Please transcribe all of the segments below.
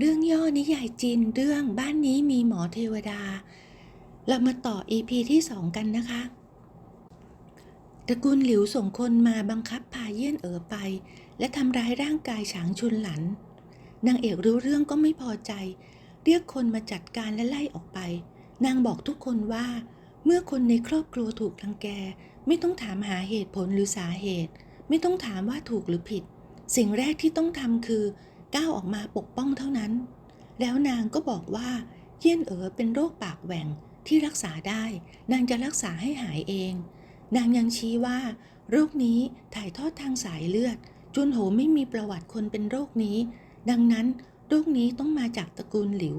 เรื่องย่อนิยายจีนเรื่องบ้านนี้มีหมอเทวดา เรามาต่อ EP ที่ 2 กันนะคะ ตระกูลหลิวส่งคนมาบังคับพาเยี่ยนเอ๋อไป และทำร้ายร่างกายฉางชุนหลัน นางเอกรู้เรื่องก็ไม่พอใจ เรียกคนมาจัดการและไล่ออกไป นางบอกทุกคนว่า เมื่อคนในครอบครัวถูกรังแก ไม่ต้องถามหาเหตุผลหรือสาเหตุ ไม่ต้องถามว่าถูกหรือผิด สิ่งแรกที่ต้องทำคือ ก้าวออกมาปกป้องเท่านั้น แล้วนางก็บอกว่า เยี่ยนเอ๋อเป็นโรคปากแหว่งที่รักษาได้ นางจะรักษาให้หายเอง นางยังชี้ว่า โรคนี้ถ่ายทอดทางสายเลือด จุนโหไม่มีประวัติคนเป็นโรคนี้ ดังนั้นโรคนี้ต้องมาจากตระกูลหลิว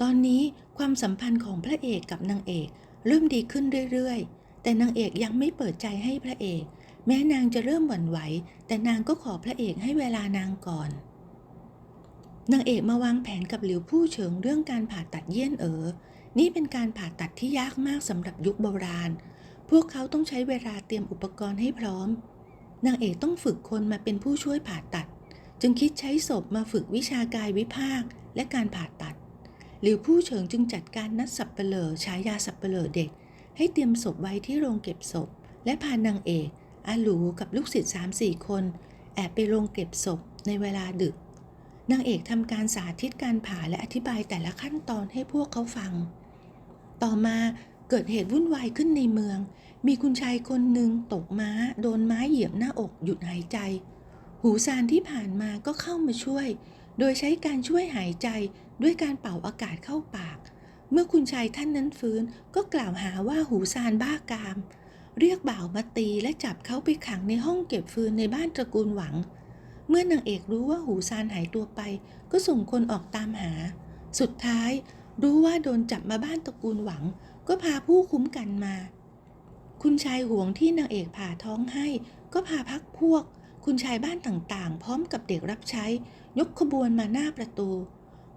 ตอนนี้ความสัมพันธ์ของพระเอกกับนางเอกเริ่มดีขึ้นเรื่อยๆ แต่นางเอกยังไม่เปิดใจให้พระเอก แม้นางจะเริ่มหวั่นไหว แต่นางก็ขอพระเอกให้เวลานางก่อน นางเอกมาวางแผนกับหลิวผู้เฉิงเรื่องการผ่าตัดเยี่ยนเอ๋อ นี่เป็นการผ่าตัดที่ยากมากสำหรับยุคโบราณ พวกเขาต้องใช้เวลาเตรียมอุปกรณ์ให้พร้อม นางเอกต้องฝึกคนมาเป็นผู้ช่วยผ่าตัด จึงคิดใช้ศพมาฝึกวิชากายวิภาคและการผ่าตัด หลิวผู้เฉิงจึงจัดการนัดสับเปลอฉายาสับเปลอเด็ก ให้เตรียมศพไว้ที่โรงเก็บศพ และพานางเอก อาหลูกับลูกศิษย์สามสี่คน แอบไปโรงเก็บศพในเวลาดึก นางเอกทำการสาธิตการผ่าและอธิบายแต่ละขั้นตอนให้พวกเขาฟัง ต่อมาเกิดเหตุวุ่นวายขึ้นในเมือง มีคุณชายคนหนึ่งตกม้า โดนไม้เหยียบหน้าอกหยุดหายใจ หูซานที่ผ่านมาก็เข้ามาช่วย โดยใช้การช่วยหายใจด้วยการเป่าอากาศเข้าปาก เมื่อคุณชายท่านนั้นฟื้นก็กล่าวหาว่าหูซานบ้ากาม เรียกบ่าวมาตีและจับเขาไปขังในห้องเก็บฟืนในบ้านตระกูลหวัง เมื่อนางเอกรู้ว่าหูซานหายตัวไป ก็ส่งคนออกตามหา สุดท้ายรู้ว่าโดนจับมาบ้านตระกูลหวัง ก็พาผู้คุ้มกันมา คุณชายห่วงที่นางเอกผ่าท้องให้ ก็พาพักพวก คุณชายบ้านต่างๆ พร้อมกับเด็กรับใช้ ยกขบวนมาหน้าประตู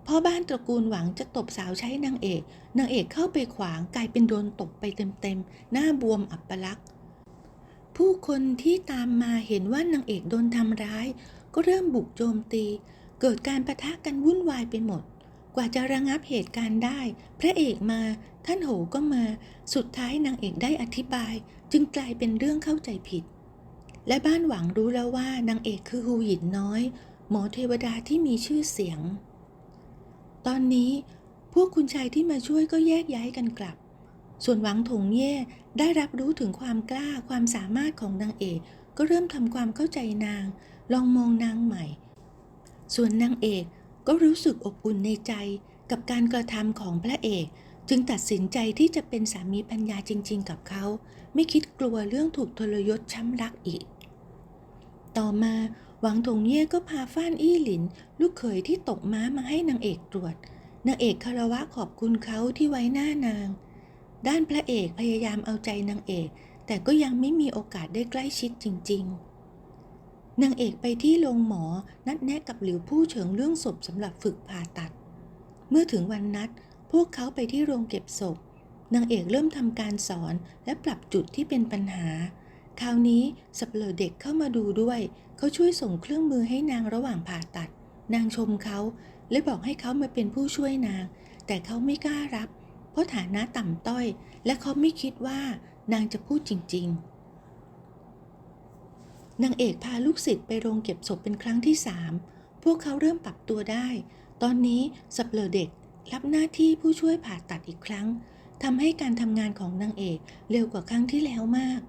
พ่อบ้านตระกูลหวังจะตบสาวใช้นางเอก นางเอกเข้าไปขวางกลายเป็นโดนตบไปเต็มๆ หน้าบวมอับปลักษณ์ผู้คนที่ตามมาเห็นว่านางเอกโดนทำร้าย ก็เริ่มบุกโจมตี เกิดการประทะกันวุ่นวายไปหมด กว่าจะระงับเหตุการณ์ได้ พระเอกมา ท่านโหก็มา สุดท้ายนางเอกได้อธิบาย จึงกลายเป็นเรื่องเข้าใจผิด และบ้านหวังรู้แล้วว่านางเอกคือฮูหยินน้อย หมอเทวดาที่มีชื่อเสียง ตอนนี้พวกคุณชายที่มาช่วยก็แยกย้ายกันกลับ ส่วนหวังถงเย่ได้รับรู้ถึงความกล้าความสามารถของนางเอก ก็เริ่มทำความเข้าใจนาง ลองมองนางใหม่ ส่วนนางเอกก็รู้สึกอบอุ่นในใจกับการกระทำของพระเอกจึงตัดสินใจที่จะเป็นสามีปัญญาจริง ๆ กับเขา ไม่คิดกลัวเรื่องถูกทรยศช้ำรักอีก ต่อมา วังถงเย่ก็พาฟ้านอี้หลิน ลูกเขยที่ตกม้ามาให้นางเอกตรวจ นางเอกคารวะขอบคุณเขาที่ไว้หน้านาง ด้านพระเอกพยายามเอาใจนางเอก แต่ก็ยังไม่มีโอกาสได้ใกล้ชิดจริง ๆ นางเอกไปที่โรงหมอนัดแนะกับหลิวผู้เฉิงเรื่องศพสำหรับฝึกผ่าตัด เมื่อถึงวันนัด พวกเขาไปที่โรงเก็บศพนางเอกเริ่มทำการสอนและปรับจุดที่เป็นปัญหา คราวนี้สับเลอเด็กเข้ามาดูด้วย เขาช่วยส่งเครื่องมือให้นางระหว่างผ่าตัด นางชมเขาและบอกให้เขามาเป็นผู้ช่วยนาง แต่เขาไม่กล้ารับ เพราะฐานะต่ำต้อย และเขาไม่คิดว่านางจะพูดจริง ๆ นางเอกพาลูกศิษย์ไปโรงเก็บศพเป็นครั้งที่สามพวกเขาเริ่มปรับตัวได้ ตอนนี้สับเลอเด็กรับหน้าที่ผู้ช่วยผ่าตัดอีกครั้งทำให้การทำงานของนางเอกเร็วกว่าครั้งที่แล้วมาก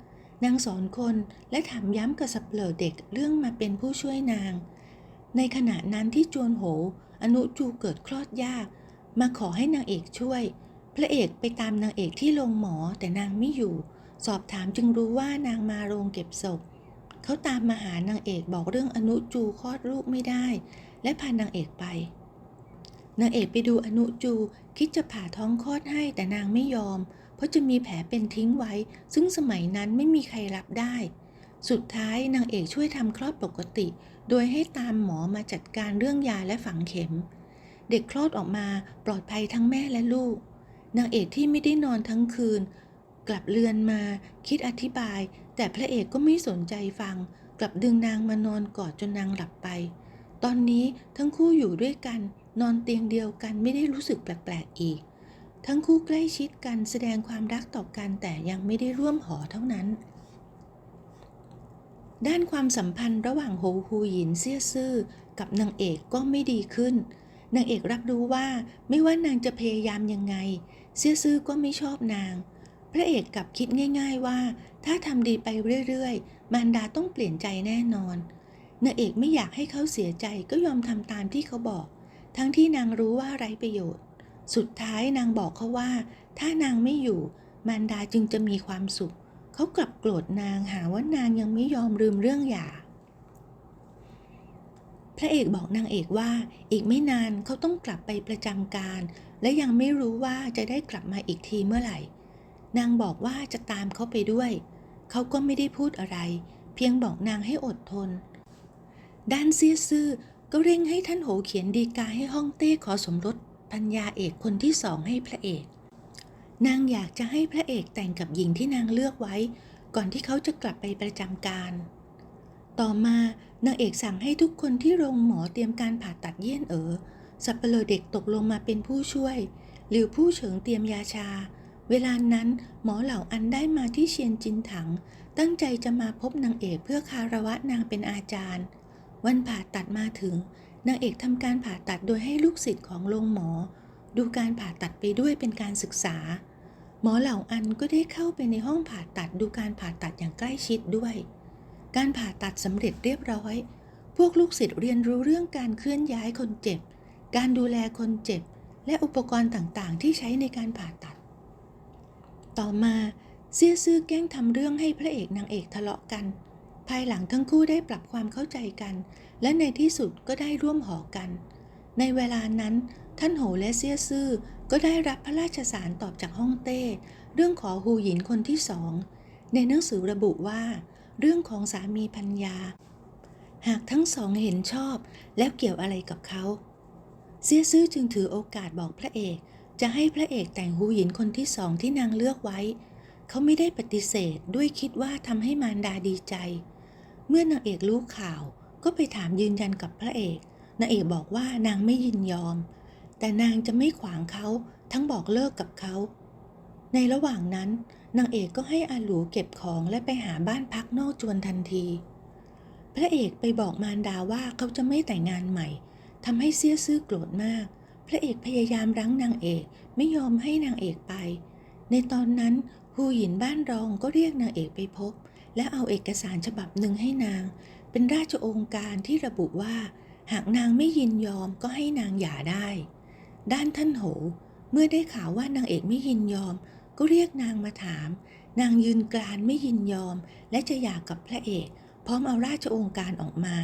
นางสอนคนและถามย้ำกับสับเหลอเด็กเรื่องมาเป็นผู้ช่วยนาง ในขณะนั้นที่จวนโห อนุจูเกิดคลอดยาก มาขอให้นางเอกช่วย พระเอกไปตามนางเอกที่โรงหมอแต่นางไม่อยู่ สอบถามจึงรู้ว่านางมาโรงเก็บศพ เขาตามมาหานางเอกบอกเรื่องอนุจูคลอดลูกไม่ได้ และพานางเอกไป นางเอกไปดูอนุจูคิดจะผ่าท้องคลอดให้แต่นางไม่ยอม เพราะจะมีแผลเป็นทิ้งไว้ ซึ่งสมัยนั้นไม่มีใครรับได้ สุดท้ายนางเอกช่วยทำคลอดปกติ โดยให้ตามหมอมาจัดการเรื่องยาและฝังเข็ม เด็กคลอดออกมาปลอดภัยทั้งแม่และลูก นางเอกที่ไม่ได้นอนทั้งคืน กลับเรือนมาคิดอธิบาย แต่พระเอกก็ไม่สนใจฟัง กลับดึงนางมานอนกอดจนนางหลับไป ตอนนี้ทั้งคู่อยู่ด้วยกัน นอนเตียงเดียวกันไม่ได้รู้สึกแปลกๆอีก ทั้งคู่ใกล้ชิดกันแสดงความรักต่อกันแต่ยังไม่ได้ร่วมหอเท่านั้น ด้านความสัมพันธ์ระหว่างโฮฮูหยินเซี่ยซื่อกับนางเอกก็ไม่ดีขึ้น นางเอกรับรู้ว่าไม่ว่านางจะพยายามยังไง เซี่ยซื่อก็ไม่ชอบนาง พระเอกกลับคิดง่าย ๆว่า ถ้าทำดีไปเรื่อยๆ มารดาต้องเปลี่ยนใจแน่นอน นางเอกไม่อยากให้เขาเสียใจก็ยอมทำตามที่เขาบอก ทั้งที่นางรู้ว่าไร้ประโยชน์ สุดท้ายนางบอกเขาว่า ถ้านางไม่อยู่ มารดาจึงจะมีความสุข เขากลับโกรธนางหาว่านางยังไม่ยอมลืมเรื่องหย่า พระเอกบอกนางเอกว่า อีกไม่นานเขาต้องกลับไปประจำการ และยังไม่รู้ว่าจะได้กลับมาอีกทีเมื่อไหร่ นางบอกว่าจะตามเขาไปด้วย เขาก็ไม่ได้พูดอะไร เพียงบอกนางให้อดทน ด้านเซียซื่อก็เร่งให้ท่านโหเขียนดีกาให้ฮ่องเต้ขอสมรส พัญญาเอกคนที่สองให้พระเอก นางอยากจะให้พระเอกแต่งกับหญิงที่นางเลือกไว้ ก่อนที่เขาจะกลับไปประจำการ ต่อมานางเอกสั่งให้ทุกคนที่โรงหมอเตรียมการผ่าตัดเยี่ยนเอ๋อสับเปลอเด็กตกลงมาเป็นผู้ช่วยหลิวผู้เฉิงเตรียมยาชา เวลานั้นหมอเหล่าอันได้มาที่เชียนจินถัง ตั้งใจจะมาพบนางเอกเพื่อคารวะนางเป็นอาจารย์ วันผ่าตัดมาถึง นางเอกทำการผ่าตัดโดยให้ลูกศิษย์ของโรงหมอ ดูการผ่าตัดไปด้วยเป็นการศึกษา หมอเหล่าอันก็ได้เข้าไปในห้องผ่าตัดดูการผ่าตัดอย่างใกล้ชิดด้วย การผ่าตัดสำเร็จเรียบร้อย พวกลูกศิษย์เรียนรู้เรื่องการเคลื่อนย้ายคนเจ็บ การดูแลคนเจ็บ และอุปกรณ์ต่างๆ ที่ใช้ในการผ่าตัด ต่อมาเซี่ยซื่อแกล้งทำเรื่องให้พระเอกนางเอกทะเลาะกัน ภายหลังทั้งคู่ได้ปรับความเข้าใจกัน และในที่สุดก็ได้ร่วมหอกัน ในเวลานั้น ท่านโหและเซียซื่อก็ได้รับพระราชสารตอบจากฮ่องเต้ เรื่องขอฮูหยินคนที่สอง ในหนังสือระบุว่า เรื่องของสามีพัญญา หากทั้งสองเห็นชอบแล้วเกี่ยวอะไรกับเขา เซียซื่อจึงถือโอกาสบอกพระเอก จะให้พระเอกแต่งฮูหยินคนที่สองที่นางเลือกไว้ เขาไม่ได้ปฏิเสธด้วยคิดว่าทำให้มารดาดีใจ เมื่อนางเอกรู้ข่าว ก็ไปถามยืนยันกับพระเอก นางเอกบอกว่านางไม่ยินยอม แต่นางจะไม่ขวางเขาทั้งบอกเลิกกับเขา ในระหว่างนั้น นางเอกก็ให้อาหลูเก็บของและไปหาบ้านพักนอกจวนทันที พระเอกไปบอกมารดาว่าเขาจะไม่แต่งงานใหม่ทำให้เสี้ยซื่อโกรธมาก พระเอกพยายามรั้งนางเอกไม่ยอมให้นางเอกไป ในตอนนั้นฮูหยินบ้านรองก็เรียกนางเอกไปพบ และเอาเอกสารฉบับหนึ่งให้นาง เป็นราชองค์การที่ระบุว่า หากนางไม่ยินยอมก็ให้นางหย่าได้ ด้านท่านโห เมื่อได้ข่าวว่านางเอกไม่ยินยอม ก็เรียกนางมาถาม นางยืนกรานไม่ยินยอม และจะหย่ากับพระเอก พร้อมเอาราชองค์การออกมา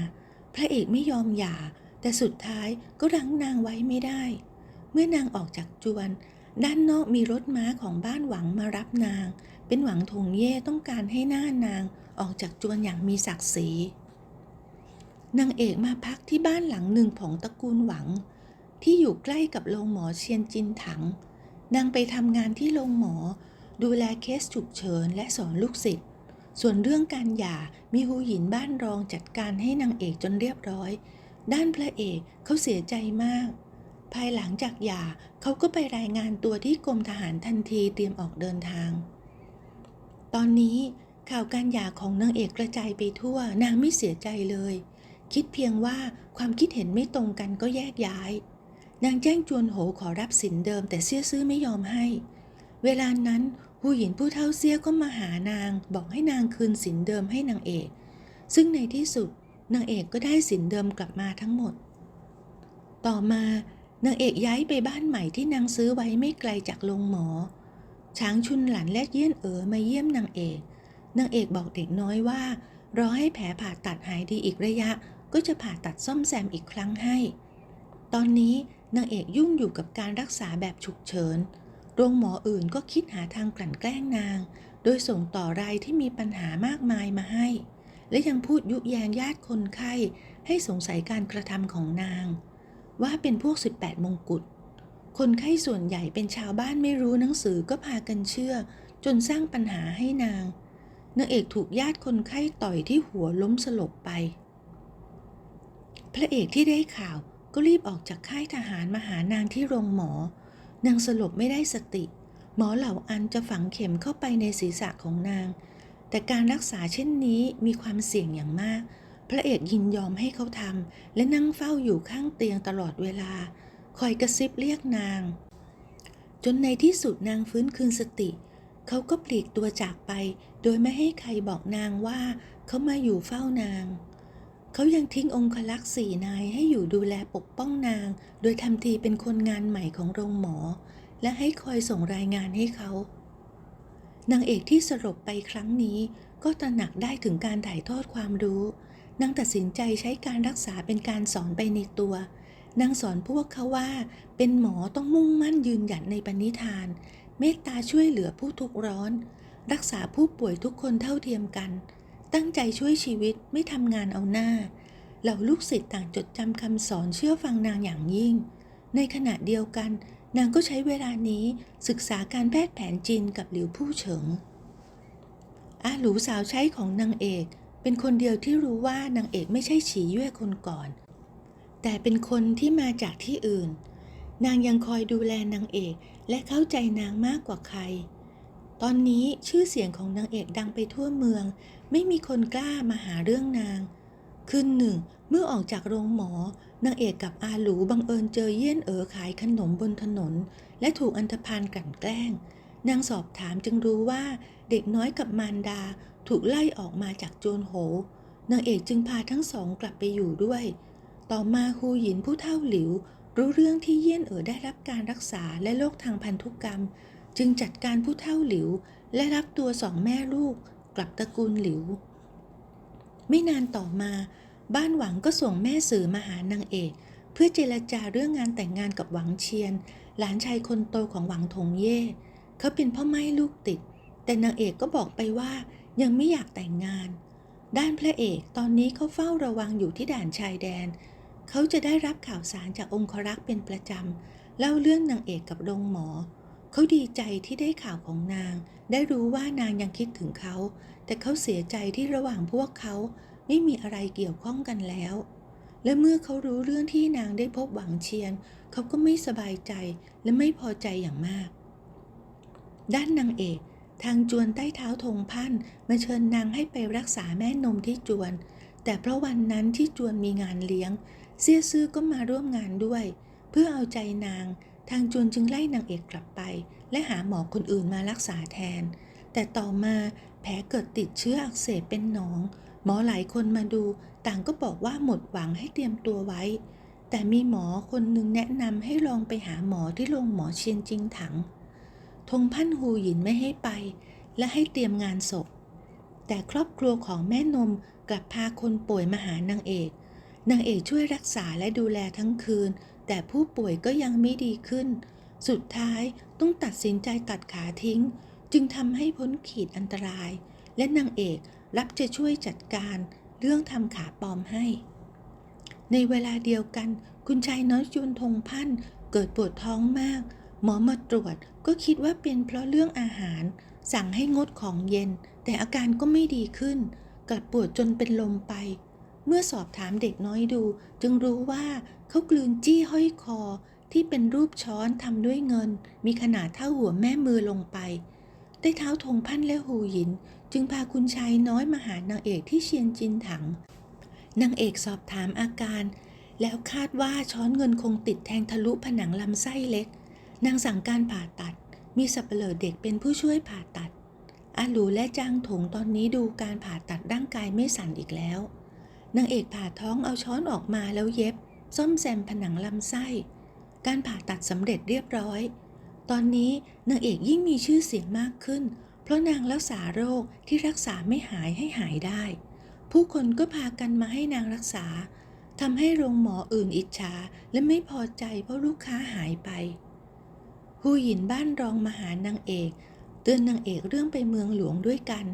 พระเอกไม่ยอมหย่า แต่สุดท้ายก็รั้งนางไว้ไม่ได้ เมื่อนางออกจากจวน ด้านนอกมีรถม้าของบ้านหวังมารับนาง เป็นหวังทงเย่ต้องการให้หน้านางออกจากจวนอย่างมีศักดิ์ศรี นางเอกมาพักที่บ้านหลังหนึ่งของตระกูลหวัง ที่อยู่ใกล้กับโรงหมอเชียนจินถัง นางไปทำงานที่โรงหมอ ดูแลเคสฉุกเฉินและสอนลูกศิษย์ส่วนเรื่องการหย่ามีฮูหยินบ้านรองจัดการให้นางเอกจนเรียบร้อย ด้านพระเอกเขาเสียใจมาก ภายหลังจากหย่าเขาก็ไปรายงานตัวที่กรมทหารทันทีเตรียมออกเดินทาง ตอนนี้ข่าวการหย่าของนางเอกกระจายไปทั่วนางไม่เสียใจเลย คิดเพียงว่าความคิดเห็นไม่ตรงกันก็แยกย้าย นางแจ้งจวนโหขอรับสินเดิมแต่เสี้ยซื่อไม่ยอมให้ เวลานั้นหูหยินผู้เท่าเสี้ยก็มาหานางบอกให้นางคืนสินเดิมให้นางเอก ซึ่งในที่สุดนางเอกก็ได้สินเดิมกลับมาทั้งหมด ต่อมานางเอกย้ายไปบ้านใหม่ที่นางซื้อไว้ไม่ไกลจากโรงหมอ ช้างชุนหลันและเยี่ยนเอ๋อมาเยี่ยมนางเอก นางเอกบอกเด็กน้อยว่า รอให้แผลผ่าตัดหายดีอีกระยะ ก็จะผ่าตัดซ่อมแซมอีกครั้งให้ ตอนนี้นางเอกยุ่งอยู่กับการรักษาแบบฉุกเฉิน โรงหมออื่นก็คิดหาทางกลั่นแกล้งนาง โดยส่งต่อรายที่มีปัญหามากมายมาให้ และยังพูดยุแยงญาติคนไข้ให้สงสัยการกระทำของนาง ว่าเป็นพวก 18 มงกุฎ คนไข้ส่วนใหญ่เป็นชาวบ้านไม่รู้หนังสือก็พากันเชื่อ จนสร้างปัญหาให้นาง นางเอกถูกญาติคนไข้ต่อยที่หัวล้มสลบไป พระเอกที่ได้ข่าวก็รีบออกจากค่ายทหารมาหานางที่โรงหมอ นางสลบไม่ได้สติ หมอเหล่าอันจะฝังเข็มเข้าไปในศีรษะของนาง แต่การรักษาเช่นนี้มีความเสี่ยงอย่างมาก พระเอกยินยอมให้เขาทำและนั่งเฝ้าอยู่ข้างเตียงตลอดเวลา คอยกระซิบเรียกนาง จนในที่สุดนางฟื้นคืนสติ เขาก็ปลีกตัวจากไป โดยไม่ให้ใครบอกนางว่าเขามาอยู่เฝ้านาง เขายังทิ้งองคลักษ์สี่นายให้อยู่ดูแลปกป้องนาง โดยทำทีเป็นคนงานใหม่ของโรงหมอ และให้คอยส่งรายงานให้เขา นางเอกที่สลบไปครั้งนี้ ก็ตระหนักได้ถึงการถ่ายทอดความรู้ นางตัดสินใจใช้การรักษาเป็นการสอนไปในตัว นางสอนพวกเขาว่า เป็นหมอต้องมุ่งมั่นยืนหยัดในปณิธาน เมตตาช่วยเหลือผู้ทุกข์ร้อน รักษาผู้ป่วยทุกคนเท่าเทียมกัน ตั้งใจช่วยชีวิตไม่ทำงานเอาหน้า เหล่าลูกศิษย์ต่างจดจำคำสอนเชื่อฟังนางอย่างยิ่ง ในขณะเดียวกัน นางก็ใช้เวลานี้ศึกษาการแพทย์แผนจีนกับหลิวผู้เฉิง อาหลูสาวใช้ของนางเอกเป็นคนเดียวที่รู้ว่านางเอกไม่ใช่ฉีเย่คนก่อน แต่เป็นคนที่มาจากที่อื่น นางยังคอยดูแลนางเอกและเข้าใจนางมากกว่าใคร ตอนนี้ชื่อเสียงของนางเอกดังไปทั่วเมือง ไม่มีคนกล้ามาหาเรื่องนาง คืนหนึ่ง เมื่อออกจากโรงหมอ นางเอกกับอาหลูบังเอิญเจอเยี่ยนเอ๋อขายขนมบนถนน และถูกอันธพาลกลั่นแกล้ง นางสอบถามจึงรู้ว่าเด็กน้อยกับมารดาถูกไล่ออกมาจากโจรโห นางเอกจึงพาทั้งสองกลับไปอยู่ด้วย ต่อมาฮูหยินผู้เท่าหลิว รู้เรื่องที่เยี่ยนเอ๋อได้รับการรักษาและโรคทางพันธุกรรม จึงจัดการผู้เท่าหลิวและรับตัวสองแม่ลูก กลับตระกูลหลิว ไม่นานต่อมา บ้านหวังก็ส่งแม่สื่อมาหานางเอก เพื่อเจรจาเรื่องงานแต่งงานกับหวังเชียน หลานชายคนโตของหวังทงเย่ เขาเป็นพ่อไม้ลูกติด แต่นางเอกก็บอกไปว่ายังไม่อยากแต่งงาน ด้านพระเอกตอนนี้เขาเฝ้าระวังอยู่ที่ด่านชายแดน เขาจะได้รับข่าวสารจากองครักษ์เป็นประจำเล่าเรื่องนางเอกกับโรงหมอ เขาดีใจที่ได้ข่าวของนาง ได้รู้ว่านางยังคิดถึงเขา แต่เขาเสียใจที่ระหว่างพวกเขาไม่มีอะไรเกี่ยวข้องกันแล้ว และเมื่อเขารู้เรื่องที่นางได้พบหวังเชียน เขาก็ไม่สบายใจและไม่พอใจอย่างมาก ด้านนางเอก ทางจวนใต้เท้าธงพันมาเชิญนางให้ไปรักษาแม่นมที่จวน แต่เพราะวันนั้นที่จวนมีงานเลี้ยง เสียซื่อก็มาร่วมงานด้วย เพื่อเอาใจนาง ทางจวนจึงไล่นางเอกกลับไป และหาหมอคนอื่นมารักษาแทน แต่ต่อมาแผลเกิดติดเชื้ออักเสบเป็นหนอง หมอหลายคนมาดู ต่างก็บอกว่าหมดหวังให้เตรียมตัวไว้ แต่มีหมอคนหนึ่งแนะนำให้ลองไปหาหมอที่โรงหมอเชียนจิงถังธงพันฮูหยินไม่ให้ไป และให้เตรียมงานศพ แต่ครอบครัวของแม่นมกลับพาคนป่วยมาหานางเอกนางเอกช่วยรักษาและดูแลทั้งคืน แต่ผู้ป่วยก็ยังไม่ดีขึ้น สุดท้ายต้องตัดสินใจตัดขาทิ้ง จึงทำให้พ้นขีดอันตราย และนางเอกรับจะช่วยจัดการเรื่องทำขาปลอมให้ ในเวลาเดียวกัน คุณชายน้อยจุนทงพันธ์เกิดปวดท้องมาก หมอมาตรวจก็คิดว่าเป็นเพราะเรื่องอาหาร สั่งให้งดของเย็น แต่อาการก็ไม่ดีขึ้น กลับปวดจนเป็นลมไป เมื่อสอบถามเด็กน้อยดู จึงรู้ว่าเขากลืนจี้ห้อยคอที่เป็นรูปช้อนทำด้วยเงิน มีขนาดเท่าหัวแม่มือลงไป ได้เท้าธงพันและหูหยิน จึงพาคุณชายน้อยมาหานางเอกที่เชียนจินถังนางเอกสอบถามอาการ แล้วคาดว่าช้อนเงินคงติดแทงทะลุผนังลำไส้เล็ก นางสั่งการผ่าตัด มีสับเปลอเด็กเป็นผู้ช่วยผ่าตัดอาหลูและจางถงตอนนี้ดูการผ่าตัดร่างกายไม่สั่นอีกแล้ว นางเอกผ่าท้องเอาช้อนออกมาแล้วเย็บ ซ่อมแซมผนังลำไส้ การผ่าตัดสำเร็จเรียบร้อย ตอนนี้นางเอกยิ่งมีชื่อเสียงมากขึ้น เพราะนางรักษาโรคที่รักษาไม่หายให้หายได้ ผู้คนก็พากันมาให้นางรักษาทำให้โรงหมออื่นอิจฉาและไม่พอใจเพราะลูกค้าหายไปฮูหยินบ้านรองมาหานางเอก เตือนนางเอกเรื่องไปเมืองหลวงด้วยกัน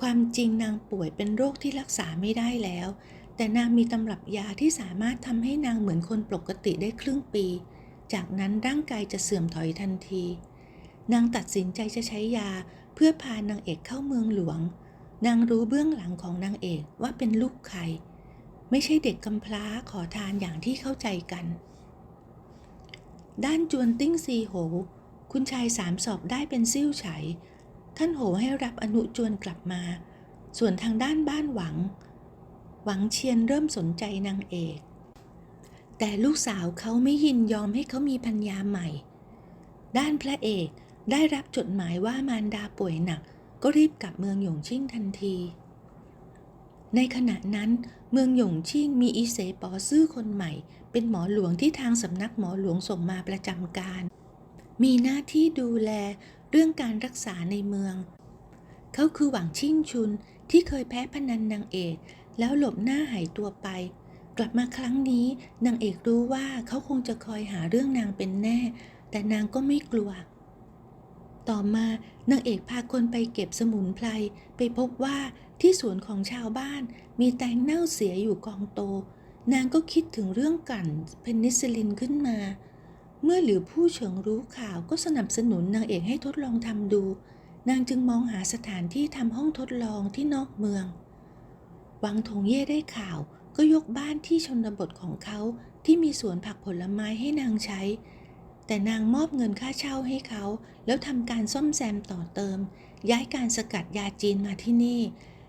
ความจริงนางป่วยเป็นโรคที่รักษาไม่ได้แล้ว แต่นางมีตำรับยาที่สามารถทำให้นางเหมือนคนปกติได้ครึ่งปี จากนั้นร่างกายจะเสื่อมถอยทันที นางตัดสินใจจะใช้ยาเพื่อพานางเอกเข้าเมืองหลวง นางรู้เบื้องหลังของนางเอกว่าเป็นลูกใคร ไม่ใช่เด็กกำพร้าขอทานอย่างที่เข้าใจกัน ด้านจวนติ้งซีโห คุณชายสามสอบได้เป็นซิ่วไฉ ท่านโหให้รับอนุจวนกลับมา ส่วนทางด้านบ้านหวัง หวังเชียนเริ่มสนใจนางเอก แต่ลูกสาวเขาไม่ยินยอมให้เขามีพัญญาใหม่ ด้านพระเอกได้รับจดหมายว่ามารดาป่วยหนัก ก็รีบกลับเมืองหยงชิ่งทันที ในขณะนั้นเมืองหยงชิ่งมีอีเสปอซื่อคนใหม่ เป็นหมอหลวงที่ทางสำนักหมอหลวงส่งมาประจำการ มีหน้าที่ดูแล เรื่องการรักษาในเมือง เขาคือหวังชิ่งชุนที่เคยแพ้พนันนางเอก แล้วหลบหน้าหายตัวไป กลับมาครั้งนี้นางเอกรู้ว่าเขาคงจะคอยหาเรื่องนางเป็นแน่ แต่นางก็ไม่กลัว ต่อมานางเอกพาคนไปเก็บสมุนไพรไปพบว่าที่สวนของชาวบ้านมีแตงเน่าเสียอยู่กองโต นางก็คิดถึงเรื่องกั่นเพนิซิลินขึ้นมา เมื่อหลิวผู้เฉิงรู้ข่าวก็สนับสนุนนางเอกให้ทดลองทำดู นางจึงมองหาสถานที่ทำห้องทดลองที่นอกเมือง วังทงเย่ได้ข่าวก็ยกบ้านที่ชนบทของเขาที่มีสวนผักผลไม้ให้นางใช้ แต่นางมอบเงินค่าเช่าให้เขา แล้วทำการซ่อมแซมต่อเติม ย้ายการสกัดยาจีนมาที่นี่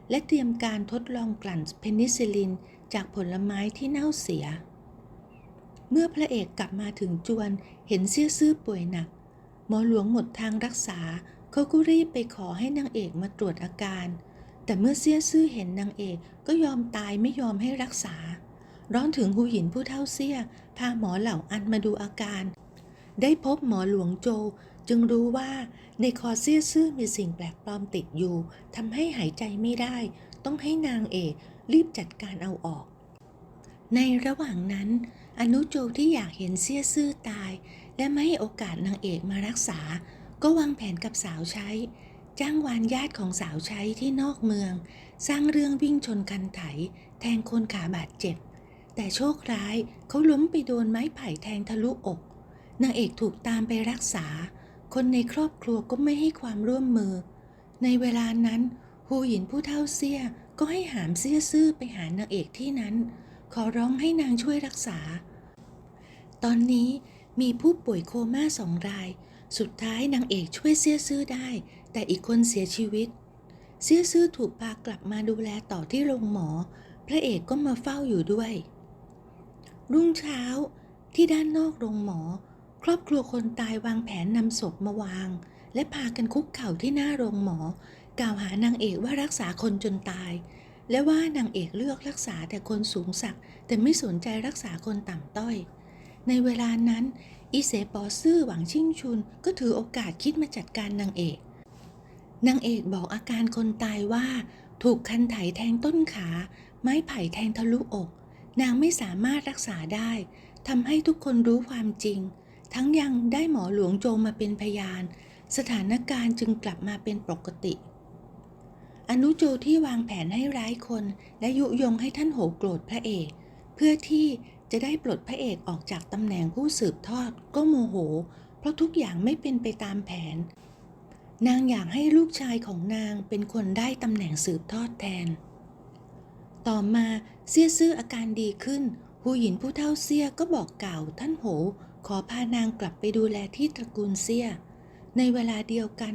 และเตรียมการทดลองกลั่นเพนิซิลินจากผลไม้ที่เน่าเสีย เมื่อพระเอกกลับมาถึงจวนเห็นเสี้ยซื่อป่วยหนัก หมอหลวงหมดทางรักษา เขาก็รีบไปขอให้นางเอกมาตรวจอาการ แต่เมื่อเสี้ยซื่อเห็นนางเอกก็ยอมตายไม่ยอมให้รักษา ร้อนถึงหูหินผู้เท่าเสี้ย พาหมอเหล่าอันมาดูอาการ ได้พบหมอหลวงโจจึงรู้ว่าในคอเสี้ยซื่อมีสิ่งแปลกปลอมติดอยู่ทำให้หายใจไม่ได้ ต้องให้นางเอกรีบจัดการเอาออก ในระหว่างนั้น อนุโจที่อยากเห็นเสี้ยซื่อตาย และไม่ให้โอกาสนางเอกมารักษา ก็วางแผนกับสาวใช้ จ้างวานญาติของสาวใช้ที่นอกเมือง สร้างเรื่องวิ่งชนคันไถ แทงคนขาบาดเจ็บ แต่โชคร้ายเขาล้มไปโดนไม้ไผ่แทงทะลุอกนางเอกถูกตามไปรักษา คนในครอบครัวก็ไม่ให้ความร่วมมือ ในเวลานั้นฮูหยินผู้เท่าเสี้ยก็ให้หามเสี้ยซื่อไปหานางเอกที่นั้น ขอร้องให้นางช่วยรักษา ตอนนี้มีผู้ป่วยโคม่าสองราย สุดท้ายนางเอกช่วยเสี้ยซื่อได้ แต่อีกคนเสียชีวิต เสี้ยซื่อถูกพากลับมาดูแลต่อที่โรงหมอ พระเอกก็มาเฝ้าอยู่ด้วย รุ่งเช้าที่ด้านนอกโรงหมอ ครอบครัวคนตายวางแผนนำศพมาวาง และพากันคุกเข่าที่หน้าโรงหมอ กล่าวหานางเอกว่ารักษาคนจนตาย และว่านางเอกเลือกรักษาแต่คนสูงศักดิ์แต่ไม่สนใจรักษาคนต่ำต้อย ในเวลานั้นอีเสปอซื่อหวังชิ่งชุนก็ถือโอกาสคิดมาจัดการนางเอก นางเอกบอกอาการคนตายว่า ถูกคันไถแทงต้นขา ไม้ไผ่แทงทะลุอก นางไม่สามารถรักษาได้ทำให้ทุกคนรู้ความจริง ทั้งยังได้หมอหลวงโจมาเป็นพยาน สถานการณ์จึงกลับมาเป็นปกติ อนุโจที่วางแผนให้ร้ายคน และยุยงให้ท่านโหโกรธพระเอก เพื่อที่ จะได้ปลดพระเอกออกจากตำแหน่งผู้สืบทอดก็โมโห เพราะทุกอย่างไม่เป็นไปตามแผน นางอยากให้ลูกชายของนางเป็นคนได้ตำแหน่งสืบทอดแทน ต่อมาเสี้ยซื่ออาการดีขึ้นหูหยินผู้เท่าเสี้ยก็บอกกล่าวท่านโห ขอพานางกลับไปดูแลที่ตระกูลเสี้ยในเวลาเดียวกัน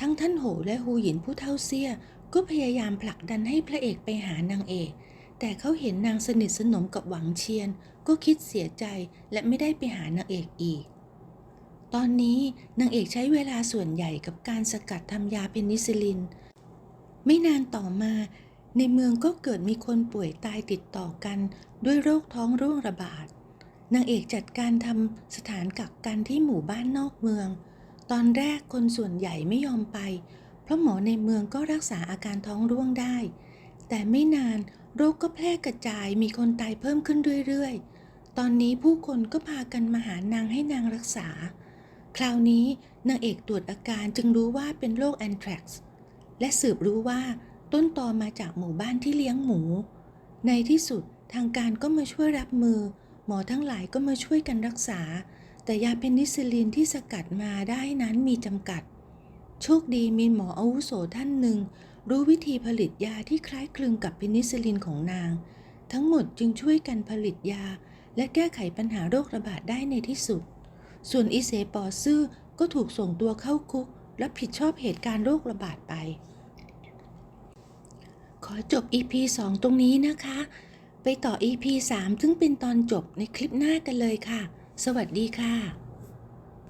ทั้งท่านโหและหูหยินผู้เท่าเสี้ยก็พยายามผลักดันให้พระเอกไปหานางเอก แต่เขาเห็นนางสนิทสนมกับหวังเชียน ก็คิดเสียใจและไม่ได้ไปหานางเอกอีก ตอนนี้นางเอกใช้เวลาส่วนใหญ่กับการสกัดทำยาเพนิซิลิน ไม่นานต่อมา ในเมืองก็เกิดมีคนป่วยตายติดต่อกันด้วยโรคท้องร่วงระบาด นางเอกจัดการทำสถานกักกันที่หมู่บ้านนอกเมือง ตอนแรกคนส่วนใหญ่ไม่ยอมไป เพราะหมอในเมืองก็รักษาอาการท้องร่วงได้ แต่ไม่นานโรคก็แพร่กระจายมีคนตายเพิ่มขึ้นเรื่อย ๆ ตอนนี้ผู้คนก็พากันมาหานางให้นางรักษา คราวนี้นางเอกตรวจอาการจึงรู้ว่าเป็นโรคแอนทรักซ์และสืบรู้ว่าต้นตอมาจากหมู่บ้านที่เลี้ยงหมู ในที่สุดทางการก็มาช่วยรับมือ หมอทั้งหลายก็มาช่วยกันรักษา แต่ยาเพนิซิลินที่สกัดมาได้นั้นมีจำกัด โชคดีมีหมออาวุโสท่านหนึ่ง รู้วิธีผลิตยาที่คล้ายคลึงกับเพนิซิลินของนาง ทั้งหมดจึงช่วยกันผลิตยา และแก้ไขปัญหาโรคระบาดได้ในที่สุด ส่วนอิเสปอซื่อก็ถูกส่งตัวเข้าคุก และผิดชอบเหตุการณ์โรคระบาดไป ขอจบ EP 2 ตรงนี้นะคะ ไปต่อ EP 3 ซึ่งเป็นตอนจบในคลิปหน้ากันเลยค่ะ สวัสดีค่ะ